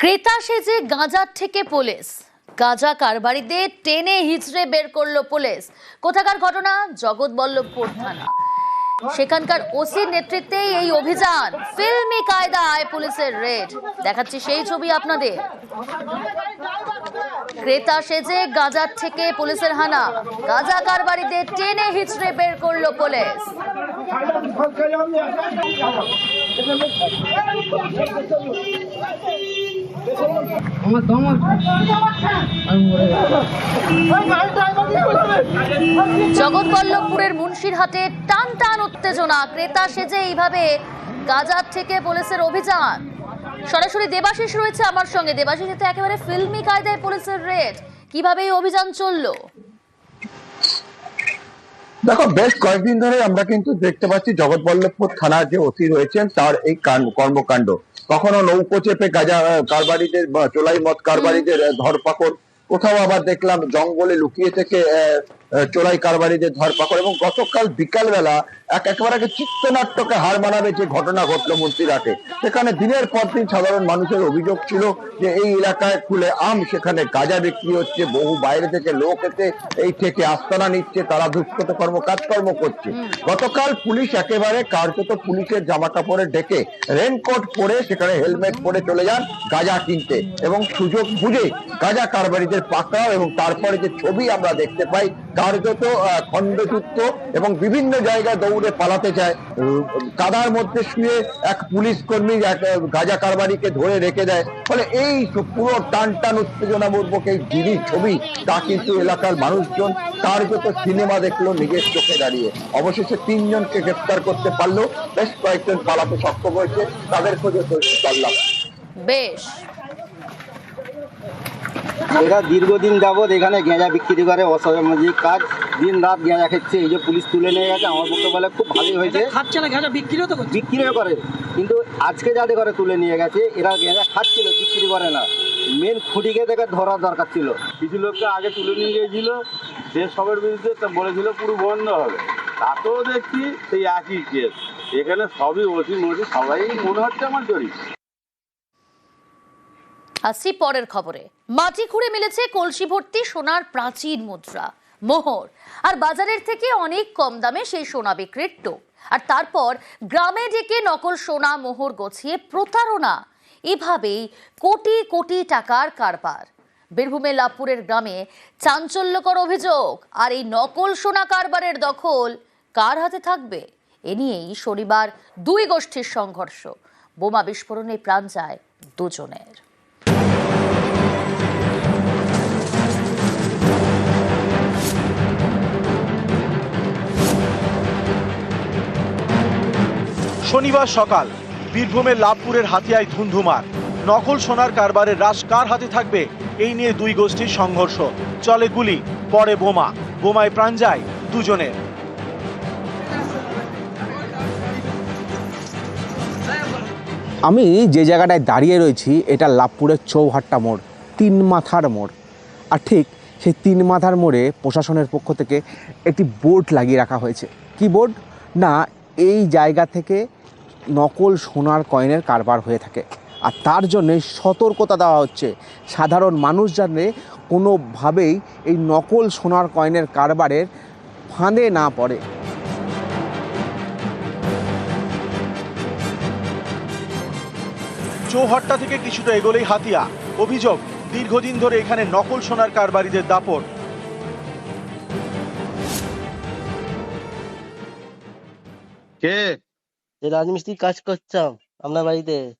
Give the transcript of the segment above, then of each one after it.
ক্রেতা সেজে গাঁজার থেকে পুলিশ। গাঁজা কারবারিতে টেনে হিচড়ে বের করল পুলিশ। কোথাকার ঘটনা? জগৎবল্লভপুর থানা। সেখানকার ওসির নেতৃত্বে এই অভিযান। ফিল্মি কায়দায় পুলিশের রেড। দেখাচ্ছি সেই ছবি আপনাদের। ক্রেতা সেজে গাঁজার থেকে পুলিশের হানা। গাঁজা কারবারিদের টেনে হিচড়ে বের করল পুলিশ। আমার দম জগৎবল্লভপুরের মুন্সিরহাটে টান টান উত্তেজনা। ক্রেতা সেজে এইভাবে গাজার থেকে পুলিশের অভিযান। সরাসরি দেবাশিস রয়েছে আমার সঙ্গে। দেবাশিস তো একেবারে ফিল্মি কায়দায় পুলিশের রেড। কীভাবে এই অভিযান চলল? দেখো, বেশ কয়েকদিন ধরে আমরা কিন্তু দেখতে পাচ্ছি জগৎবল্লভপুর থানার যে ওসি রয়েছেন, তার এই কর্মকাণ্ড। কখনো নৌকো চেপে গাজা কারবারিদের বা চোলাই মদ কারবারিদের ধরপাকড় কোথাও আবার দেখলাম জঙ্গলে লুকিয়ে থেকে আহ, কারবারিদের ধরপাকড় এবং গতকাল বিকালবেলা এক একেবারে চিত্রনাট্যকে হার মানাবে যে ঘটনা ঘটলো মন্ত্রীরাটে সেখানে দিনের পর দিন সাধারণ মানুষের অভিযোগ ছিল যে এই এলাকায় খুলে আম সেখানে গাঁজা বিক্রি হচ্ছে বহু বাইরে থেকে লোক এসে এই থেকে আস্তানা নিচ্ছে তারা দুষ্কৃত কর্ম কাজকর্ম করছে। গতকাল পুলিশ একেবারে কার্যত পুলিশের জামা কাপড়ে ডেকে রেনকোট পরে সেখানে হেলমেট পরে চলে যান গাঁজা কিনতে। এবং সুযোগ বুঝে গাঁজা কারবারিদের পাকড়াও এবং তারপরে যে ছবি আমরা দেখতে পাই কার্যত খণ্ডযুক্ত এবং বিভিন্ন জায়গায় দৌড়ে পালাতে চায়। কাদার মধ্যে শুয়ে এক পুলিশ কর্মী এক গাঁজা কারবারিকে ধরে রেখে দেয়। ফলে এই পুরো টান টান উত্তেজনাপূর্বক এই দিদির ছবি তা কিন্তু এলাকার মানুষজন কার্যত সিনেমা দেখল নিজের চোখে দাঁড়িয়ে। অবশেষে তিনজনকে গ্রেফতার করতে পারল। বেশ কয়েকজন পালাতে সক্ষম হয়েছে। তাদের খোঁজে চললাম বেশ। এরা দীর্ঘদিন যাবৎ এখানে গেঁজা বিক্রি করে অসামাজিক কাজ দিন রাত গেঁজা খেচ্ছে। এই যে পুলিশ তুলে নিয়ে গেছে আমার পক্ষে বলে খুব ভালোই হয়েছে। খাচ্ছে না গাঁজা বিক্রিও তো করছে। বিক্রিও করে। কিন্তু আজকে যাদের ঘরে তুলে নিয়ে গেছে এরা গেঁজা খাচ্ছিল বিক্রি করে না। মেন খুঁটিকে দেখে ধরার দরকার ছিল। কিছু লোককে আগে তুলে নিয়ে গিয়েছিল সে সবের বিরুদ্ধে তা বলেছিল পুরো বন্ধ হবে। তাতেও দেখছি সেই একই কেস এখানে সবই ওসি মসি সবাই মনে হচ্ছে আমার জড়িত। আসছি পরের খবরে। মাটি খুঁড়ে মিলেছে কলসি ভর্তি সোনার প্রাচীন মুদ্রা, মোহর। আর বাজারের থেকে অনেক কম দামে সেই সোনা বিক্রির টোপ। আর তারপর গ্রামে ডেকে নকল সোনা, মোহর গছিয়ে প্রতারণা। এভাবেই কোটি কোটি টাকার কারবার। বীরভূমের লাভপুরের গ্রামে চাঞ্চল্যকর অভিযোগ, আর এই নকল সোনা কারবারের দখল কার হাতে থাকবে? এ নিয়েই শনিবার দুই গোষ্ঠীর সংঘর্ষ। বোমা বিস্ফোরণে প্রাণ যায় দুজনের। শনিবার সকাল, বীরভূমের লাভপুরের হাতিয়ায় ধুন্ধুমার। নকল সোনার কারবারের রাশ কার হাতে থাকবে? এই নিয়ে দুই গোষ্ঠীর সংঘর্ষ। চলে গুলি, পরে বোমা। বোমায় প্রাণ যায় দুজনের। আমি যে জায়গাটায় দাঁড়িয়ে রয়েছি, এটা লাভপুরের চৌহাট্টা মোড়, তিন মাথার মোড়। আর ঠিক সেই তিন মাথার মোড়ে প্রশাসনের পক্ষ থেকে একটি বোর্ড লাগিয়ে রাখা হয়েছে। কি বোর্ড? না, এই জায়গা থেকে নকল সোনার কয়েনের কারবার হয়ে থাকে। আর তার জন্যে সতর্কতা দেওয়া হচ্ছে। সাধারণ মানুষ জানে কোনোভাবেই এই নকল সোনার কয়েনের কারবারের ফাঁদে না পড়ে। চৌহট্টা থেকে কিছুটা এগোলেই হাতিয়া। অভিযোগ দীর্ঘদিন ধরে এখানে নকল সোনার কারবারিদের দাপট। কে? যে রাজমিস্ত্রি কাজ করতাম আপনার বাড়িতে?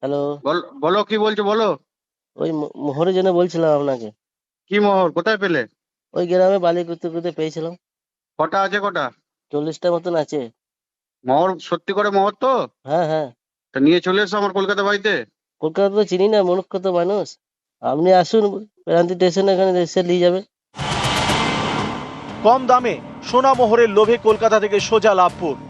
হ্যালো বল- বলো কি বলছো বলো। ওই মোহরের জন্য বলছিলাম আপনাকে। কি মোহর? কোথায় পেলে? ওই গ্রামে বালি করতে করতে পেয়েছিলাম। কটা আছে কটা? চল্লিশটা মতন আছে। মোহর সত্যি করে মোহর তো? হ্যাঁ হ্যাঁ। তা নিয়ে চলে এসো আমার কলকাতা বাড়িতে। কলকাতা তো চিনি না মনুষ্য তো মানুষ। আপনি আসুন ক্রান্তি স্টেশন এখানে এসে নিয়ে যাবে। কম দামে সোনা মোহরের লোভে কলকাতা থেকে সোজা লাভপুর।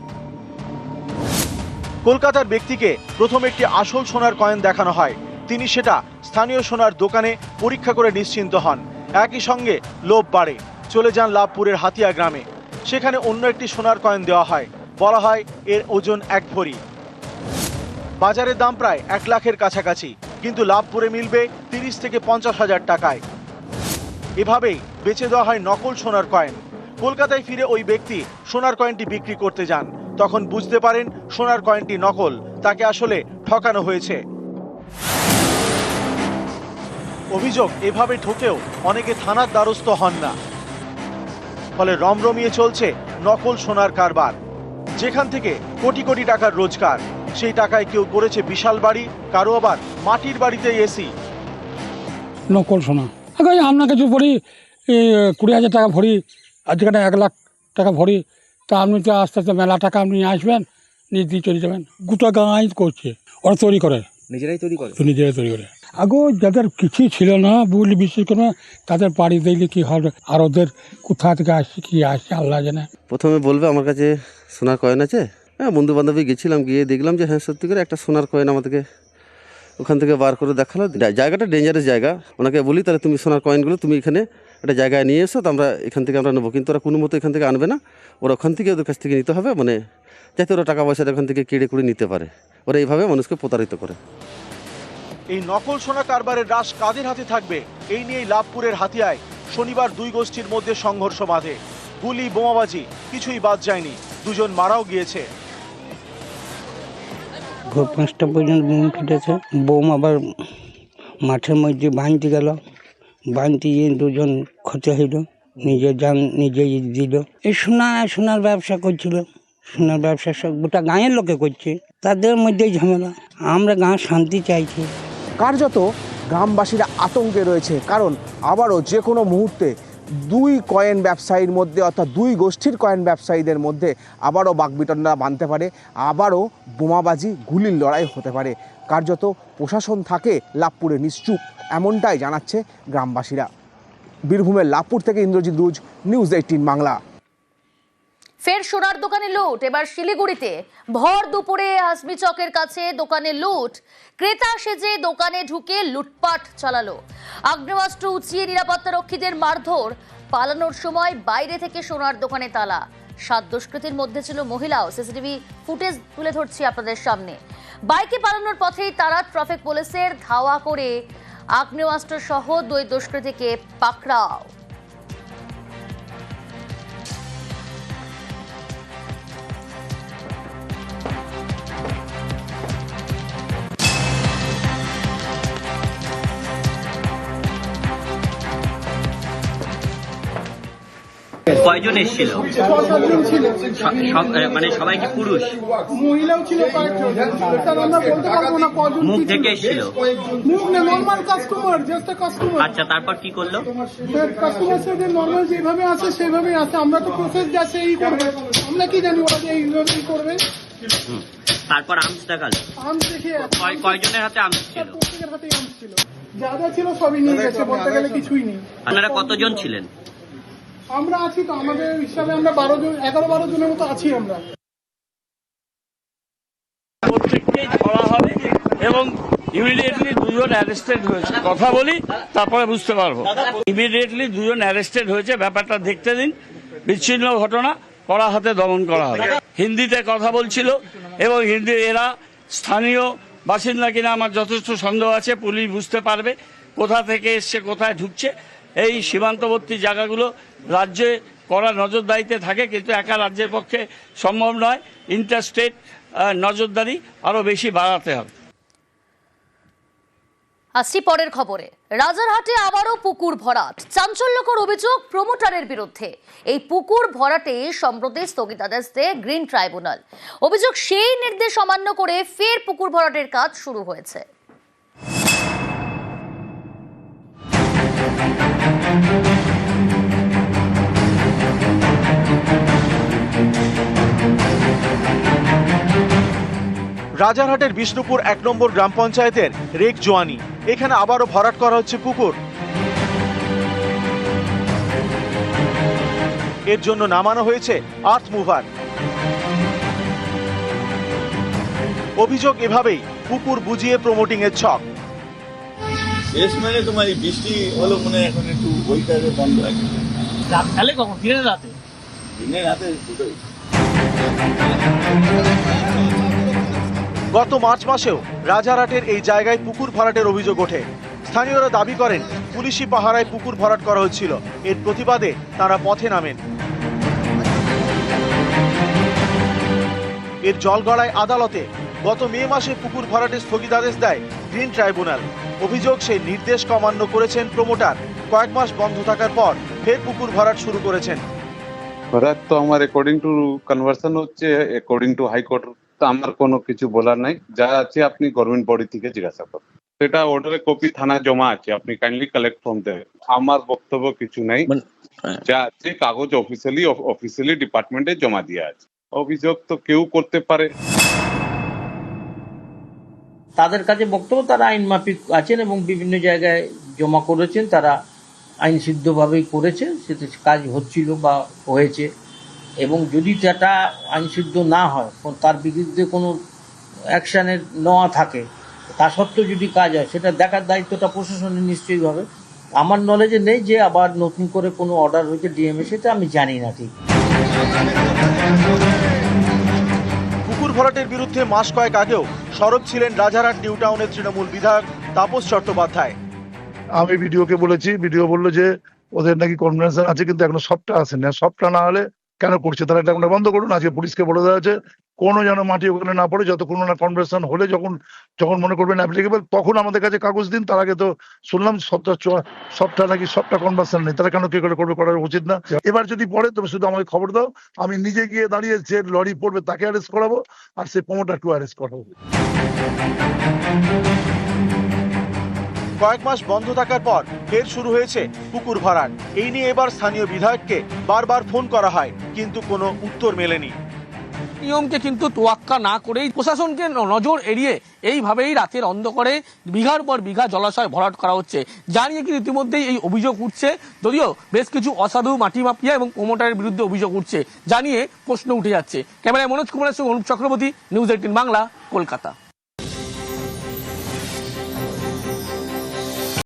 কলকাতার ব্যক্তিকে প্রথম একটি আসল সোনার কয়েন দেখানো হয়। তিনি সেটা স্থানীয় সোনার দোকানে পরীক্ষা করে নিশ্চিন্ত হন। একই সঙ্গে লোভ বাড়ে। চলে যান লাভপুরের হাতিয়া গ্রামে। সেখানে অন্য একটি সোনার কয়েন দেওয়া হয়। বলা হয় এর ওজন এক ভরি। বাজারের দাম প্রায় এক লাখের কাছাকাছি, কিন্তু লাভপুরে মিলবে তিরিশ থেকে পঞ্চাশ হাজার টাকায়। এভাবেই বেচে দেওয়া হয় নকল সোনার কয়েন। কলকাতায় ফিরে ওই ব্যক্তি সোনার কয়েনটি বিক্রি করতে যান। তখন বুঝতে পারেন সোনার কয়েনটি নকল, তাকে আসলে ঠকানো হয়েছে। অভিযোগ এভাবে ঠকেও অনেকে থানার দ্বারস্থ হন না। ফলে রমরমিয়ে চলছে নকল সোনার কারবার। যেখান থেকে কোটি কোটি টাকার রোজগার, সেই টাকায় কেউ করেছে বিশাল বাড়ি, কারও আবার মাটির বাড়িতে এসি নকল সোনা। আগে আমরা কিছু ভরি কুড়ি হাজার টাকা ভরি যেখানে এক লাখ টাকা ভরি তা আপনি তো আস্তে আস্তে মেলা টাকা আপনি আসবেন নিয়ে দিয়ে চলে যাবেন। গোটা গাঁই করছে ওরা তৈরি করে। নিজেরাই তৈরি করে? নিজেরাই তৈরি করে। আগেও যাদের কিছুই ছিল না বুঝলি বিশেষ করে তাদের বাড়ি দিলে কী হবে? আর ওদের কোথা থেকে আসছে কী আসছে আল্লাহ জানে। প্রথমে বলবে আমার কাছে সোনার কয়েন আছে। হ্যাঁ বন্ধু বান্ধবী গেছিলাম গিয়ে দেখলাম যে হ্যাঁ সত্যি করে একটা সোনার কয়েন আমাদেরকে ওখান থেকে বার করে দেখাল। জায়গাটা ডেঞ্জারাস জায়গা। ওনাকে বলি, তাহলে তুমি সোনার কয়েনগুলো তুমি এখানে একটা জায়গায় নিয়ে এসো, তো আমরা এখান থেকে আমরা নেব। কিন্তু ওরা কোনো মতো এখান থেকে আনবে না। ওরা ওখান থেকে ওদের কাছ থেকে নিতে হবে মানে যাতে ওরা টাকা পয়সাটা ওখান থেকে কেড়ে করে নিতে পারে। ওরা এইভাবে মানুষকে প্রতারিত করে। এই নকল সোনা কারবারের রাশ কাদের হাতে থাকবে? এই নিয়েই লাভপুরের হাতিয়ায় শনিবার দুই গোষ্ঠীর মধ্যে সংঘর্ষ বাঁধে। গুলি, বোমাবাজি, কিছুই বাদ যায়নি। দুজন মারাও গিয়েছে। ভোর পাঁচটা পর্যন্ত বোম ফেটেছে। বোম আবার মাঠের মধ্যে বাঁধতে গেল। বাঁধতে গিয়ে দুজন ক্ষতি হইল। নিজের যান নিজেই দিল। এই সোনা সোনার ব্যবসা করছিল। সোনার ব্যবসা সব গোটা গাঁয়ের লোকে করছে। তাদের মধ্যেই ঝামেলা। আমরা গাঁ শান্তি চাইছি। কার্যত গ্রামবাসীরা আতঙ্কে রয়েছে। কারণ আবারও যে কোনো মুহূর্তে দুই কয়েন ব্যবসায়ীর মধ্যে অর্থাৎ দুই গোষ্ঠীর কয়েন ব্যবসায়ীদের মধ্যে আবারও বাকবিতণ্ডা বাঁধতে পারে, আবারও বোমাবাজি, গুলির লড়াই হতে পারে। কার্যত প্রশাসন থাকে লাভপুরে নিশ্চুপ, এমনটাই জানাচ্ছে গ্রামবাসীরা। বীরভূমের লাভপুর থেকে ইন্দ্রজিৎ রুজ নিউজ এইটিন বাংলা। ফের সোনার দোকানে লুট। এবার শিলিগুড়িতে ভর দুপুরে হাসমি চকের কাছে দোকানে লুট। ক্রেতা সেজে দোকানে ঢুকে লুটপাট চালালো। আগ্নেয়াস্ত্র উঁচিয়ে নিরাপত্তা রক্ষীদের মারধর। পালানোর সময় বাইরে থেকে সোনার দোকানে তালা। সাত দুষ্কৃতীর মধ্যে ছিল মহিলাও। সিসিটিভি ফুটেজ তুলে ধরছি আপনাদের সামনে। বাইকে পালানোর পথেই তারা ট্রাফিক পুলিশের ধাওয়া করে আগ্নেয়াস্ত্র সহ দুই দুষ্কৃতীকে পাকড়াও। কয়জন এসেছিল? মানে সবাই কি পুরুষ? মহিলাও ছিল মুখ থেকে এসেছিল? মুখ না নর্মাল কাস্টমার জাস্ট কাস্টমার আচ্ছা তারপর কি করল? কাস্টমার সাথে নর্মাল যেভাবে আছে সেভাবেই আছে। আমরা তো প্রসেস যা সেই করবে। আমরা কি জানি ওরা যে এইভাবেই করবে? তারপর আর্মস দেখাল। আম দেখে কয়জনের হাতে আর্মস ছিল? প্রত্যেকের হাতেই আম ছিল। যা যা ছিল সবই নিয়ে গেছে বলতে গেলে কিছুই নেই। আপনারা কতজন ছিলেন? আমরা আছি তো, আমাদের হিসাবে আমরা বারো জন, এগারো বারো জনের মতো আছি আমরা। এবং ইমিডিয়েটলি দুজন অ্যারেস্টেড হয়েছে। কথা বলি, তারপরে বুঝতে পারব। ইমিডিয়েটলি দুজন অ্যারেস্টেড হয়েছে, ব্যাপারটা দেখতে দিন। বিচ্ছিন্ন ঘটনা, কড়া হাতে দমন করা হবে। হিন্দিতে কথা বলছিল এবং হিন্দি, এরা স্থানীয় বাসিন্দা কিনা আমার যথেষ্ট সন্দেহ আছে, পুলিশ বুঝতে পারবে কোথা থেকে এসছে, কোথায় ঢুকছে। এই সীমান্তবর্তী জায়গাগুলো রাজ্যে কড়া নজরদারিতে থাকে, কিন্তু একা রাজ্যের পক্ষে সম্ভব নয়। ইন্টারস্টেট নজরদারি আরও বেশি বাড়াতে হবে। আসছি পরের খবরে। রাজারহাটে আবারও পুকুর ভরাট। চাঞ্চল্যকর অভিযোগ প্রমোটারের বিরুদ্ধে। এই পুকুর ভরাটে সম্প্রতি স্থগিতাদেশ দেয় গ্রিন ট্রাইব্যুনাল। অভিযোগ সেই নির্দেশ অমান্য করে ফের পুকুর ভরাটের কাজ শুরু হয়েছে। রাজারহাটের বিষ্ণুপুর এক নম্বর গ্রাম পঞ্চায়েতের রেক জোয়ানি। এখানে আবারও ভরাট করা হচ্ছে পুকুর এর জন্য নামানো হয়েছে আর্থ মুভার। অভিযোগ এভাবেই পুকুর বুঝিয়ে প্রমোটিং এর ছক। মানে তোমার এই বৃষ্টি হলো মনে হয় এখন একটু বন্ধ রাখি। কখন? রাতে? দিনে রাতে দুটোই। গত মার্চ মাসেও রাজারহাটের এই জায়গায় পুকুর ভরাটের অভিযোগ ওঠে। স্থানীয়রা দাবি করেন, পুলিশি পাহারায় পুকুর ভরাট করা হচ্ছিল। এর প্রতিবাদে তারা পথে নামেন। এর জলগড়ায় আদালতে গত মে মাসে পুকুর ভরাটের স্থগিতাদেশ দেয় গ্রিন ট্রাইব্যুনাল। অভিযোগ সেই নির্দেশ অমান্য করেছেন প্রমোটার। কয়েক মাস বন্ধ থাকার পর ফের পুকুর ভরাট শুরু করেছেন। ভরাট তো আমার অ্যাকর্ডিং টু কনভার্সন হচ্ছে অ্যাকর্ডিং টু হাইকোর্ট তো আমার কোনো কিছু বলার নাই। যা আছে আপনি গভর্নমেন্ট বডি থেকে জিজ্ঞাসা করুন। সেটা অর্ডারের কপি থানায় জমা আছে আপনি কাইন্ডলি কালেক্ট ফ্রম দেবেন আমার বক্তব্য কিছু নাই। যা আছে কাগজ অফিসিয়ালি অফিসিয়ালি ডিপার্টমেন্টে জমা দিয়ে আছে। অভিযোগ তো কেউ করতে পারে। তাদের কাছে বক্তব্য তারা আইন মাফিক আছেন এবং বিভিন্ন জায়গায় জমা করেছেন। তারা আইন সিদ্ধভাবেই করেছেন। সেটা কাজ হচ্ছিল বা হয়েছে। এবং যদি সেটা আইন সিদ্ধ না হয় তার বিরুদ্ধে কোনো অ্যাকশানের নেওয়া থাকে তা সত্ত্বেও যদি কাজ হয় সেটা দেখার দায়িত্বটা প্রশাসনের নিশ্চয়ই হবে। আমার নলেজে নেই যে আবার নতুন করে কোনো অর্ডার হয়েছে ডিএমএ সেটা আমি জানি না ঠিক। পুকুর ভরাটের বিরুদ্ধে মাস কয়েক আগেও সরব ছিলেন রাজারহাট নিউ টাউনের তৃণমূল বিধায়ক তাপস চট্টোপাধ্যায়। আমি ভিডিওকে বলেছি ভিডিও বলল যে ওদের নাকি কনফিডেন্স আছে কিন্তু এখনও সবটা আসেনি সবটা না হলে কেন করছে তারা এটা আমরা বন্ধ করুন, আজকে পুলিশকে বলে দেওয়া হয়েছে, কোনো যেন মাটি ওখানে না পড়ে, যতক্ষণ না কনভার্সন হলে, যখন যখন মনে করবেন অ্যাপ্লিকেবল তখন আমাদের কাছে কাগজ দিন, তার আগে তো শুনলাম সবটা সবটা নাকি সবটা কনভার্সন নেই তারা কেন কি করে করবে করা উচিত না? এবার যদি পড়ে, তবে শুধু আমাকে খবর দাও, আমি নিজে গিয়ে দাঁড়িয়ে যে লরি পড়বে তাকে অ্যারেস্ট করাবো, আর সেই প্রমোটারকে অ্যারেস্ট করাবো। কয়েক মাস বন্ধ থাকার পর ফের শুরু হয়েছে পুকুর ভরাট। এই নিয়ে এবার স্থানীয় বিধায়ককে বারবার ফোন করা হয়, কিন্তু কোনো উত্তর মেলেনি। নিয়মকে কিন্তু তোয়াক্কা না করেই প্রশাসনকে নজর এড়িয়ে এইভাবেই রাতের অন্ধকারে বিঘার পর বিঘা জলাশয় ভরাট করা হচ্ছে। জানিয়ে কি ইতিমধ্যেই এই অভিযোগ উঠছে। যদিও বেশ কিছু অসাধু মাটি মাফিয়া এবং প্রমোটারের বিরুদ্ধে অভিযোগ উঠছে। জানিয়ে প্রশ্ন উঠে যাচ্ছে। ক্যামেরায় মনোজ কুমারের সঙ্গে অনুপ চক্রবর্তী, নিউজ এইটিন বাংলা, কলকাতা।